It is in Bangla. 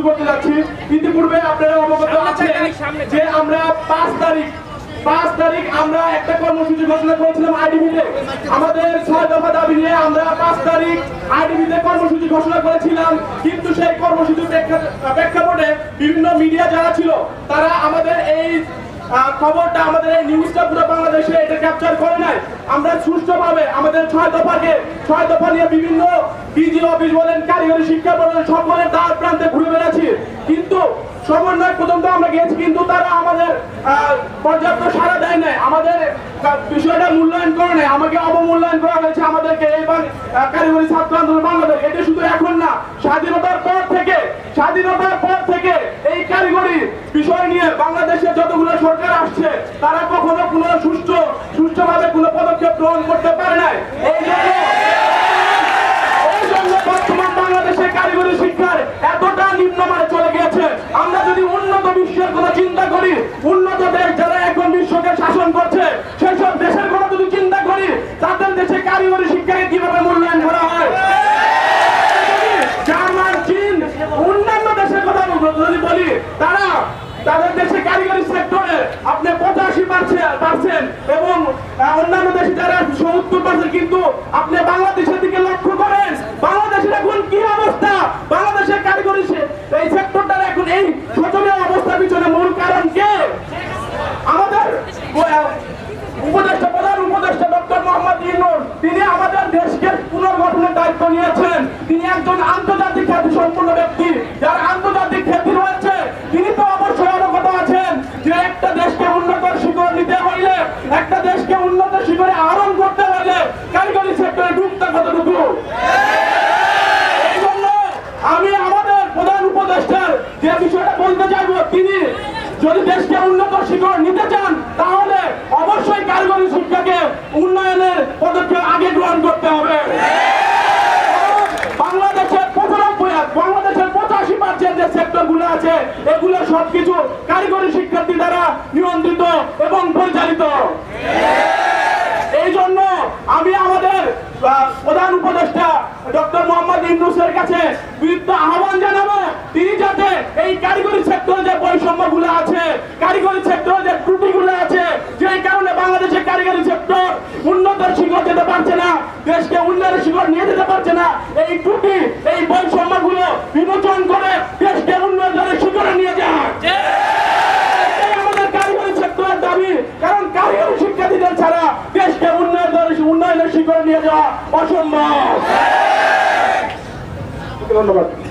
শুরু করতে যাচ্ছি। ইতিপূর্বে আপনারা অবগত আছেন যে আমরা পাঁচ তারিখ পাঁচ তারিখ আমরা একটা কর্মসূচি ঘোষণা করেছিলাম আইডিবিতে আমাদের ছয় দফা দাবি নিয়ে আমরা পাঁচ তারিখ আইডিবিতে কর্মসূচি ঘোষণা করেছিলাম। কিন্তু সেই কর্মসূচির প্রেক্ষাপটে বিভিন্ন মিডিয়া যারা ছিল তারা আমাদের এই খবরটা আমাদের এই নিউজটা পুরো বাংলাদেশে এটা ক্যাপচার করে নাই। আমরা সুষ্ঠুভাবে আমাদের ছয় দফাকে ছয় দফা নিয়ে বিভিন্ন ডিজি অফিস বলেন কারিগরি শিক্ষা বলেন সকলের তার প্রান্তে ঘুরে সমন্বয় পর্যন্ত আমরা গিয়েছি কিন্তু তারা আমাদের পর্যাপ্ত দেয় নাই আমাদের বিষয়টা মূল্যায়ন করে আমাকে অবমূল্যায়ন করা হয়েছে আমাদেরকে এই বাং- আহ, কারিগরি ছাত্র আন্দোলন বাংলাদেশ। এটা শুধু এখন না স্বাধীনতার পর থেকে স্বাধীনতার পর থেকে এই কারিগরি বিষয় নিয়ে বাংলাদেশে যতগুলো সরকার আসছে তারা কখনো কোনো সুষ্ঠু সুষ্ঠুভাবে কোনো পদক্ষেপ গ্রহণ করতে পারে নাই এই জন্য এই জন্য বর্তমান বাংলাদেশে কারিগরি শিক্ষার এতটা নিম্নমানে চলে গিয়েছে আমরা যদি উন্নত বিশ্বের কথা চিন্তা করি, উন্নত দেশ যারা এখন বিশ্বকে শাসন করছে সেসব দেশের কথা যদি চিন্তা করি, তাদের দেশে কারিগরি শিক্ষাকে কীভাবে মূল্যায়ন করা হয়? জার্মান, চীন, অন্যান্য দেশের কথা যদি বলি, তারা তাদের দেশে কারিগরি সেক্টরে আপনি পঁচাশি পার্সেন্ট এবং অন্যান্য দেশে যারা সত্তর পার্সেন্ট কিন্তু আপনি বাংলাদেশের দিকে লক্ষ্য করেন বাংলাদেশের এখন কি অবস্থা বাংলাদেশের কারিগরি সে- এই সেক্টরটার এখন এই শোচনীয় অবস্থার পিছনে মূল কারণ কে আমাদের আহ, উপদেষ্টা প্রধান, উপদেষ্টা ডক্টর মোহাম্মদ ইউনুস, তিনি আমাদের দেশকে পুনর্গঠনের দায়িত্ব নিয়েছেন। তিনি একজন আন্তর্জাতিক খ্যাতি সম্পন্ন ব্যক্তি। যার আন্তর্জাতিক খ্যাতি রয়েছে, তিনি তো অবশ্যই অবগত আছেন যে একটা দেশকে উন্নত শিখর নিতে হইলে, একটা দেশকে উন্নত শিখরে আরোহণ করতে হইলে কারিগরি সেক্টরে ঢুকতে কতটুকু? এই জন্য আমি আমাদের প্রধান উপদেষ্টার যে বিষয়টা বলতে চাইব, তিনি যদি দেশকে উন্নত শিখর নিতে চান, তাহলে অবশ্যই কারিগরি শিক্ষাকে উন্নয়নের পদক্ষেপ আগে গ্রহণ করতে হবে। বাংলাদেশের পঁচানব্বই বাংলাদেশের পঁচাশি পার্সেন্ট যে সেক্টরগুলো আছে, এগুলো সবকিছু কারিগরি শিক্ষার্থী দ্বারা নিয়ন্ত্রিত এবং পরিচালিত। এই জন্য আমি আমাদের প্রধান উপদেষ্টা ডক্টর মোহাম্মদ ইউনুসের কাছে বিরুদ্ধ আহ্বান জানাব, তিনি যাতে এই কারিগরি সেক্টরে যে বৈষম্যগুলো আছে, কারিগরি সেক্টরে যে ত্রুটি গুলো আছে যে কারণে বাংলাদেশের কারিগরি সেক্টর উন্নতের শিখর যেতে পারছে না, দেশকে উন্নয়নের শিখর নিয়ে যেতে পারছে না, এই ত্রুটি, এই বৈষম্যগুলো বিমোচন করে দেশকে উন্নয়নের শিখরে নিয়ে যায় আমাদের কারিগরি সেক্টরের দাবি, কারণ কারিগরি শিক্ষার্থীদের ছাড়া দেশকে উন্নয়নের উন্নয়নের শিখরে নিয়ে যাওয়া অসম্ভব। ধন্যবাদ।